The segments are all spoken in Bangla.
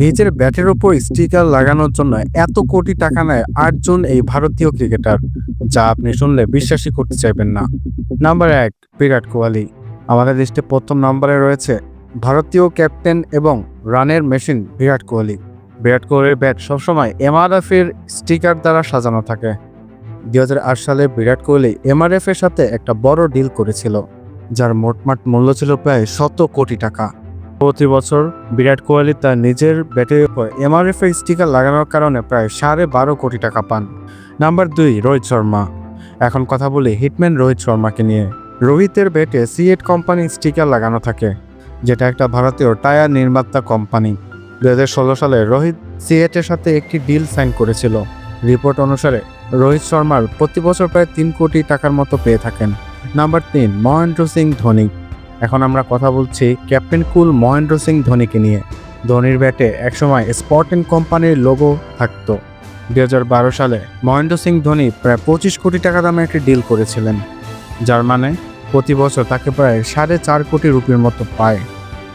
নিজের ব্যাটের ওপর স্টিকার লাগানোর জন্য এত কোটি টাকা নেয় আটজন এই ভারতীয় ক্রিকেটার, যা আপনি শুনলে বিশ্বাসই করতে চাইবেন না। নাম্বার এক, বিরাট কোহলি। আমাদের লিস্টে প্রথম নম্বরে রয়েছে ভারতীয় ক্যাপ্টেন এবং রানের মেশিন বিরাট কোহলি। বিরাট কোহলির ব্যাট সবসময় এমআরএফ এর স্টিকার দ্বারা সাজানো থাকে। দুই হাজার আট সালে বিরাট কোহলি এমআরএফ এর সাথে একটা বড় ডিল করেছিল, যার মোটমাট মূল্য ছিল প্রায় শত কোটি টাকা। প্রতি বছর বিরাট কোহলি তার নিজের ব্যাটের উপর এমআরএফ এর স্টিকার লাগানোর কারণে প্রায় সাড়ে বারো কোটি টাকা পান। নাম্বার দুই, রোহিত শর্মা। এখন কথা বলি হিটম্যান রোহিত শর্মাকে নিয়ে। রোহিতের ব্যাটে সিএট কোম্পানির স্টিকার লাগানো থাকে, যেটা একটা ভারতীয় টায়ার নির্মাতা কোম্পানি। দু হাজার ষোলো সালে রোহিত সিএটের সাথে একটি ডিল সাইন করেছিল। রিপোর্ট অনুসারে রোহিত শর্মার প্রতি বছর প্রায় তিন কোটি টাকার মতো পেয়ে থাকেন। নাম্বার তিন, মহেন্দ্র সিং ধোনি। এখন আমরা কথা বলছি ক্যাপ্টেন কুল মহেন্দ্র সিং ধোনিকে নিয়ে। ধোনির ব্যাটে একসময় স্পর্টিং কোম্পানির লোগো থাকতো। বারো সালে মহেন্দ্র সিং ধোনি প্রায় পঁচিশ কোটি টাকা দামে একটি ডিল করেছিলেন, যার মানে প্রতি বছর তাকে প্রায় সাড়ে চার কোটি রুপির মতো পায়।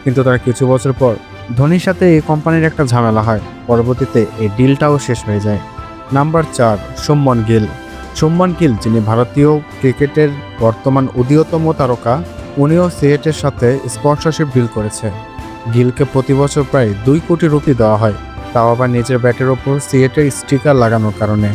কিন্তু তার কিছু বছর পর ধোনির সাথে এই কোম্পানির একটা ঝামেলা হয়। পরবর্তীতে এই ডিলটাও শেষ হয়ে যায়। নাম্বার চার, সুমন গিল। সুমন গিল, যিনি ভারতীয় ক্রিকেটের বর্তমান উদীয়তম তারকা উনিও সিএটের সাথে স্পন্সরশিপ ডিল করেছে। গিলকে প্রতি বছর প্রায় দুই কোটি রুপি দেওয়া হয়। তাও আবার নিজের ব্যাটের ওপর সিএটের স্টিকার লাগানোর কারণে।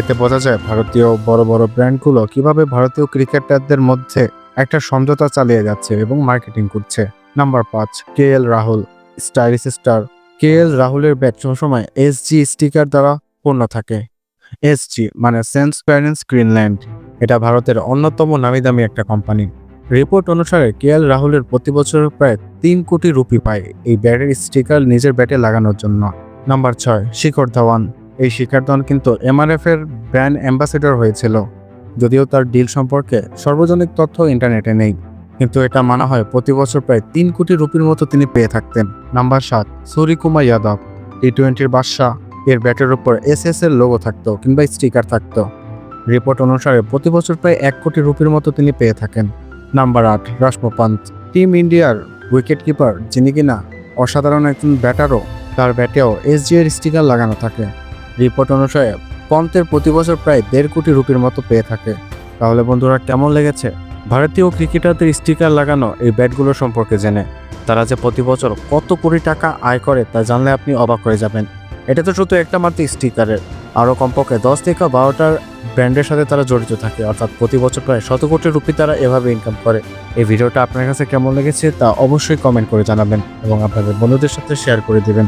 এতে বোঝা যায় ভারতীয় বড় বড় ব্র্যান্ডগুলো কীভাবে ভারতীয় ক্রিকেটারদের মধ্যে একটা সমঝোতা চালিয়ে যাচ্ছে এবং মার্কেটিং করছে। নাম্বার পাঁচ K L Rahul, stylish star. K L রাহুলের ব্যাট সবসময় এস জি স্টিকার দ্বারা পূর্ণ থাকে। এস জি মানে সেন্স প্যারেন্স গ্রিনল্যান্ড। এটা ভারতের অন্যতম নামি দামি একটা কোম্পানি। রিপোর্ট অনুসারে কে এল রাহুলের প্রতি বছর প্রায় তিন কোটি রুপি পায় এই ব্যাটের স্টিকার নিজের ব্যাটে লাগানোর জন্য। নাম্বার ছয়, শিখর ধাওয়ান। এই শিখর ধাওয়ান কিন্তু এমআরএফ এর ব্র্যান্ড অ্যাম্বাসেডর হয়েছিল, যদিও তার ডিল সম্পর্কে সর্বজনিক তথ্য ইন্টারনেটে নেই। কিন্তু এটা মানা হয় প্রতি বছর প্রায় তিন কোটি রুপির মতো তিনি পেয়ে থাকতেন। নাম্বার সাত সূর্যকুমার যাদব। টি টোয়েন্টির বাদশাহ। এর ব্যাটের উপর এস এস এর লোগো থাকতো কিংবা স্টিকার থাকতো। রিপোর্ট অনুসারে প্রতি বছর প্রায় এক কোটি রুপির মতো তিনি পেয়ে থাকেন। নাম্বার আট রাসমপান্ত টিম ইন্ডিয়ার উইকেট কিপার যিনি কিনা অসাধারণ একজন ব্যাটারও, তার ব্যাটেও এস জি এর স্টিকার লাগানো থাকে। রিপোর্ট অনুসারে, পন্তের প্রতি বছর প্রায় দেড় কোটি রুপির মতো পেয়ে থাকে। তাহলে বন্ধুরা, কেমন লেগেছে? ভারতীয় ক্রিকেটারদের স্টিকার লাগানো এই ব্যাটগুলো সম্পর্কে জেনে। তারা যে প্রতি বছর কত কোটি টাকা আয় করে তা জানলে আপনি অবাক হয়ে যাবেন। এটা তো শুধু একটা মাত্র স্টিকারের। আরও কমপক্ষে দশ থেকে বারোটার ব্র্যান্ডের সাথে তারা জড়িত থাকে, অর্থাৎ প্রতি বছর প্রায় শত কোটি রুপি তারা এভাবে ইনকাম করে। এই ভিডিওটা আপনার কাছে কেমন লেগেছে তা অবশ্যই কমেন্ট করে জানাবেন এবং আপনাদের বন্ধুদের সাথে শেয়ার করে দিবেন।